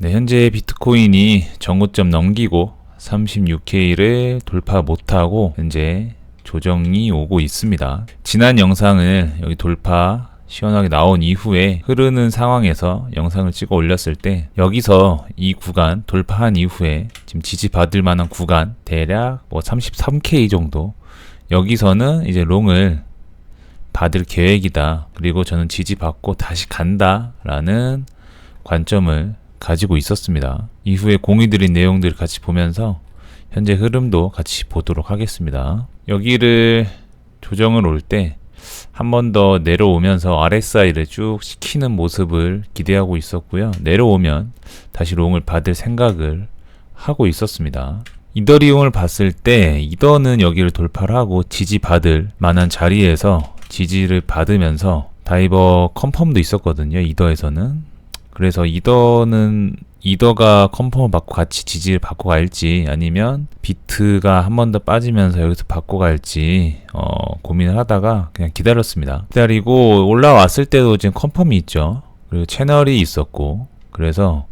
네, 현재 비트코인이 정고점 넘기고 36K를 돌파 못하고 현재 조정이 오고 있습니다. 지난 영상을 여기 돌파 시원하게 나온 이후에 흐르는 상황에서 영상을 찍어 올렸을 때 여기서 이 구간 돌파한 이후에 지금 지지받을 만한 구간 대략 뭐 33K 정도 여기서는 이제 롱을 받을 계획이다. 그리고 저는 지지받고 다시 간다 라는 관점을 가지고 있었습니다. 이후에 공유드린 내용들을 같이 보면서 현재 흐름도 같이 보도록 하겠습니다. 여기를 조정을 올 때 한 번 더 내려오면서 RSI를 쭉 시키는 모습을 기대하고 있었고요. 내려오면 다시 롱을 받을 생각을 하고 있었습니다. 이더리움을 봤을 때 이더는 여기를 돌파를 하고 지지받을 만한 자리에서 지지를 받으면서 다이버 컨펌도 있었거든요. 이더에서는. 그래서 이더는 이더가 컨펌을 받고 같이 지지를 받고 갈지 아니면 비트가 한 번 더 빠지면서 여기서 받고 갈지 어, 고민을 하다가 그냥 기다렸습니다. 기다리고 올라왔을 때도 지금 컨펌이 있죠. 그리고 채널이 있었고 그래서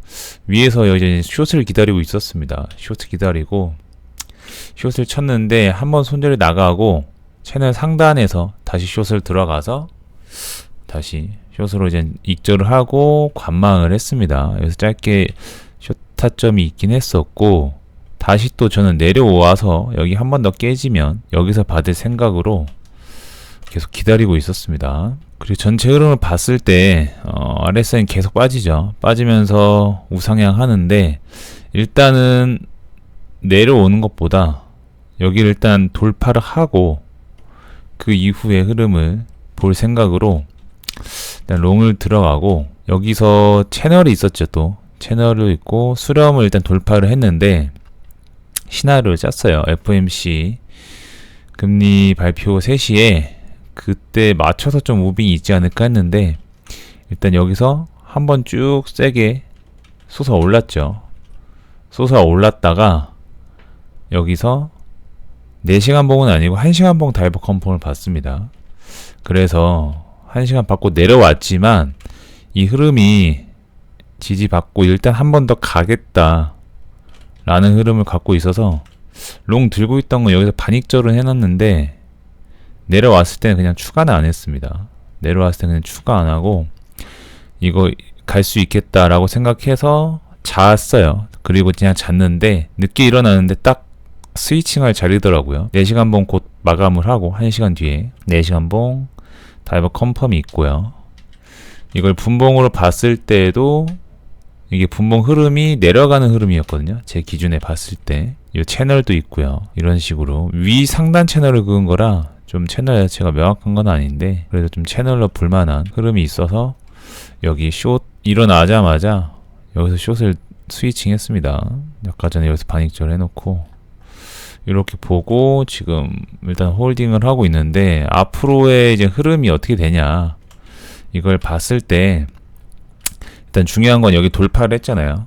위에서 이제 숏을 기다리고 있었습니다. 숏을 기다리고 숏을 쳤는데 한 번 손절이 나가고 채널 상단에서 다시 숏을 들어가서 다시 숏으로 이제 익절을 하고 관망을 했습니다. 여기서 짧게 숏 타점이 있긴 했었고 다시 또 저는 내려와서 여기 한 번 더 깨지면 여기서 받을 생각으로 계속 기다리고 있었습니다. 그리고 전체 흐름을 봤을 때 어, RSI는 계속 빠지죠. 빠지면서 우상향 하는데 일단은 내려오는 것보다 여기를 일단 돌파를 하고 그 이후의 흐름을 볼 생각으로 일단 롱을 들어가고 여기서 채널이 있었죠 또. 채널도 있고 수렴을 일단 돌파를 했는데 시나리오를 짰어요 FMC 금리 발표 3시에 그때 맞춰서 좀 무빙이 있지 않을까 했는데 일단 여기서 한번 쭉 세게 솟아 올랐죠. 솟아 올랐다가 여기서 4시간 봉은 아니고 1시간 봉 다이버 컴펌을 봤습니다. 그래서 1시간 받고 내려왔지만 이 흐름이 지지받고 일단 한 번 더 가겠다 라는 흐름을 갖고 있어서 롱 들고 있던 건 여기서 반익절은 해놨는데 내려왔을 때는 그냥 추가는 안 했습니다. 내려왔을 때는 추가 안 하고 이거 갈 수 있겠다라고 생각해서 잤어요. 그리고 그냥 잤는데 늦게 일어나는데 딱 스위칭할 자리더라고요. 4시간 봉 곧 마감을 하고 1시간 뒤에 4시간 봉 다이버 컨펌이 있고요. 이걸 분봉으로 봤을 때도 이게 분봉 흐름이 내려가는 흐름이었거든요. 제 기준에 봤을 때. 이 채널도 있고요. 이런 식으로 위 상단 채널을 그은 거라 좀 채널 자체가 명확한 건 아닌데 그래도 좀 채널로 불만한 흐름이 있어서 여기 숏 일어나자마자 여기서 숏을 스위칭 했습니다. 아까 전에 여기서 반익절 해놓고 이렇게 보고 지금 일단 홀딩을 하고 있는데 앞으로의 이제 흐름이 어떻게 되냐 이걸 봤을 때 일단 중요한 건 여기 돌파를 했잖아요.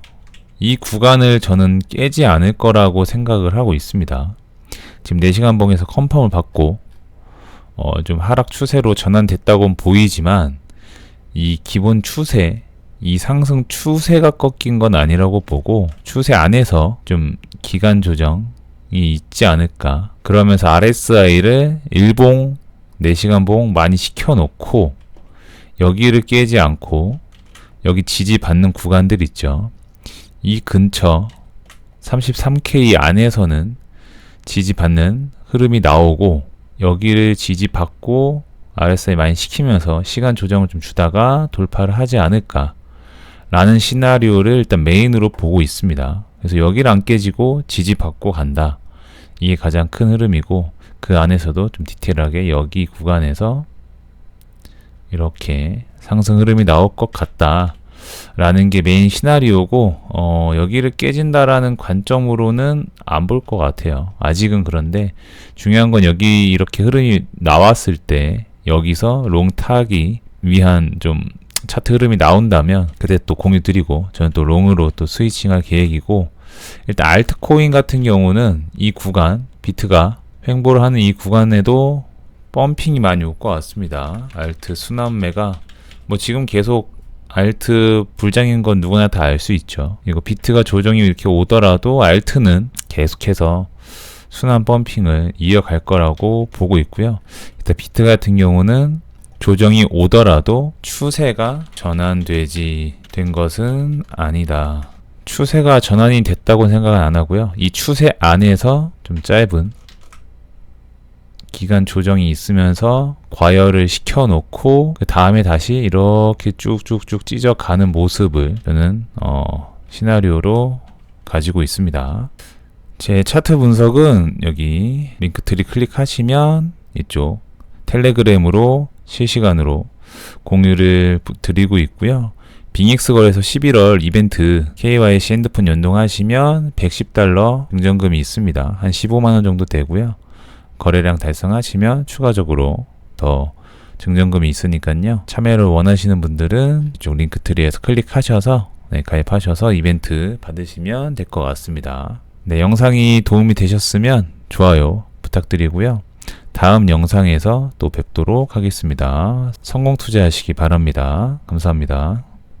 이 구간을 저는 깨지 않을 거라고 생각을 하고 있습니다. 지금 4시간 봉에서 컨펌을 받고 어, 좀 하락 추세로 전환됐다고는 보이지만 이 기본 추세 이 상승 추세가 꺾인 건 아니라고 보고 추세 안에서 좀 기간 조정이 있지 않을까 그러면서 RSI를 일봉 4시간 봉 많이 시켜놓고 여기를 깨지 않고 여기 지지받는 구간들 있죠 이 근처 33K 안에서는 지지받는 흐름이 나오고 여기를 지지받고 RSI 많이 시키면서 시간 조정을 좀 주다가 돌파를 하지 않을까 라는 시나리오를 일단 메인으로 보고 있습니다. 그래서 여기를 안 깨지고 지지받고 간다. 이게 가장 큰 흐름이고 그 안에서도 좀 디테일하게 여기 구간에서 이렇게 상승 흐름이 나올 것 같다. 라는 게 메인 시나리오고 어, 여기를 깨진다라는 관점으로는 안 볼 것 같아요. 아직은 그런데 중요한 건 여기 이렇게 흐름이 나왔을 때 여기서 롱 타기 위한 좀 차트 흐름이 나온다면 그때 또 공유 드리고 저는 또 롱으로 또 스위칭할 계획이고 일단 알트코인 같은 경우는 이 구간 비트가 횡보를 하는 이 구간에도 펌핑이 많이 올 것 같습니다. 알트 순환매가 뭐 지금 계속 알트 불장인 건 누구나 다 알 수 있죠. 이거 비트가 조정이 이렇게 오더라도 알트는 계속해서 순환 펌핑을 이어갈 거라고 보고 있고요. 일단 비트 같은 경우는 조정이 오더라도 추세가 전환되지 된 것은 아니다. 추세가 전환이 됐다고 생각은 안 하고요. 이 추세 안에서 좀 짧은 기간 조정이 있으면서 과열을 시켜놓고 그 다음에 다시 이렇게 쭉쭉쭉 찢어가는 모습을 저는 어, 시나리오로 가지고 있습니다. 제 차트 분석은 여기 링크 트리 클릭하시면 이쪽 텔레그램으로 실시간으로 공유를 부- 드리고 있고요. 빙익스 거래소 11월 이벤트 KYC 핸드폰 연동하시면 110달러 증정금이 있습니다. 한 15만 원 정도 되고요. 거래량 달성하시면 추가적으로 더 증정금이 있으니까요. 참여를 원하시는 분들은 이쪽 링크 트리에서 클릭하셔서 네, 가입하셔서 이벤트 받으시면 될 것 같습니다. 네, 영상이 도움이 되셨으면 좋아요 부탁드리고요. 다음 영상에서 또 뵙도록 하겠습니다. 성공 투자하시기 바랍니다. 감사합니다.